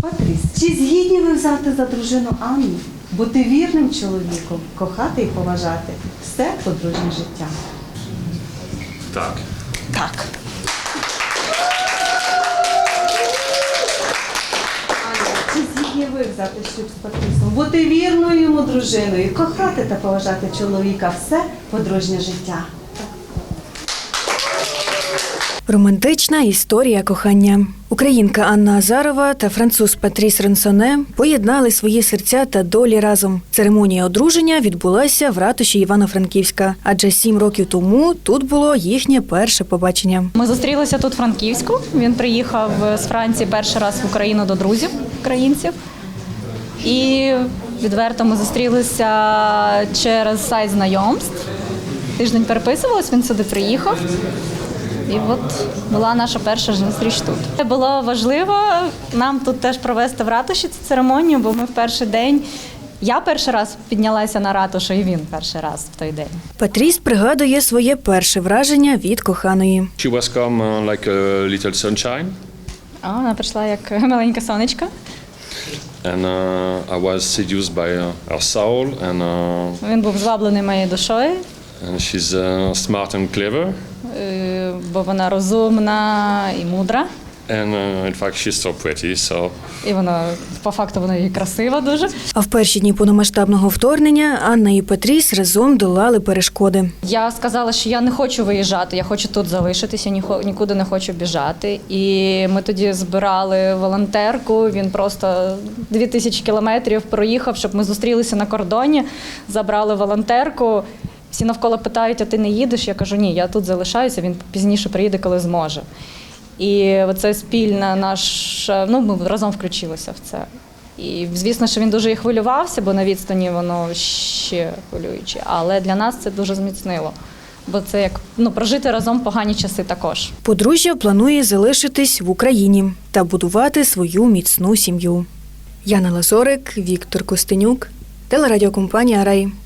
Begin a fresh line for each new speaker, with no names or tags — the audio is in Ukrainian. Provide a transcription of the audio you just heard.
Патріс, чи згідні ви взяти за дружину Анну, бути вірним чоловіком, кохати і поважати все подружнє життя?
Так.
Так. Анна, чи згідні ви взяти шлюб з Патрісом, бути вірною йому дружиною, кохати та поважати чоловіка все подружнє життя?
Романтична історія кохання. Українка Анна Азарова та француз Патріс Ренсоне поєднали свої серця та долі разом. Церемонія одруження відбулася в ратуші Івано-Франківська, адже сім років тому тут було їхнє перше побачення.
Ми зустрілися тут в Франківську. Він приїхав з Франції перший раз в Україну до друзів українців. І відверто ми зустрілися через сайт знайомств. Тиждень переписувалась, він сюди приїхав. І от була наша перша зустріч тут. Це було важливо нам тут теж провести в ратуші цю церемонію, бо ми в перший день. Я перший раз піднялася на ратушу, і він перший раз в той день.
Патріс пригадує своє перше враження від коханої.
She was come uh, like a little sunshine,
А вона прийшла як маленьке сонечко.
and uh, I was seduced by uh, her soul, and uh,
Він був зваблений моєю душою,
and she's uh, smart and clever,
е, бо вона розумна і мудра.
and uh, in fact she's so pretty. So
І вона по факту вона і красива дуже.
А в перші дні повномасштабного вторгнення Анна і Патріс разом долали перешкоди.
Я сказала, що я не хочу виїжджати, я хочу тут залишитися, нікуди не хочу біжати. І ми тоді збирали волонтерку. Він просто дві тисячі кілометрів проїхав, щоб ми зустрілися на кордоні, забрали волонтерку. Всі навколо питають, а ти не їдеш? Я кажу, ні, я тут залишаюся, він пізніше приїде, коли зможе. І оце спільна наша, ну ми разом включилися в це. І звісно, що він дуже і хвилювався, бо на відстані воно ще хвилююче. Але для нас це дуже зміцнило. Бо це як ну прожити разом погані часи також.
Подружжя планує залишитись в Україні та будувати свою міцну сім'ю. Яна Лазорик, Віктор Костенюк, телерадіокомпанія Рай.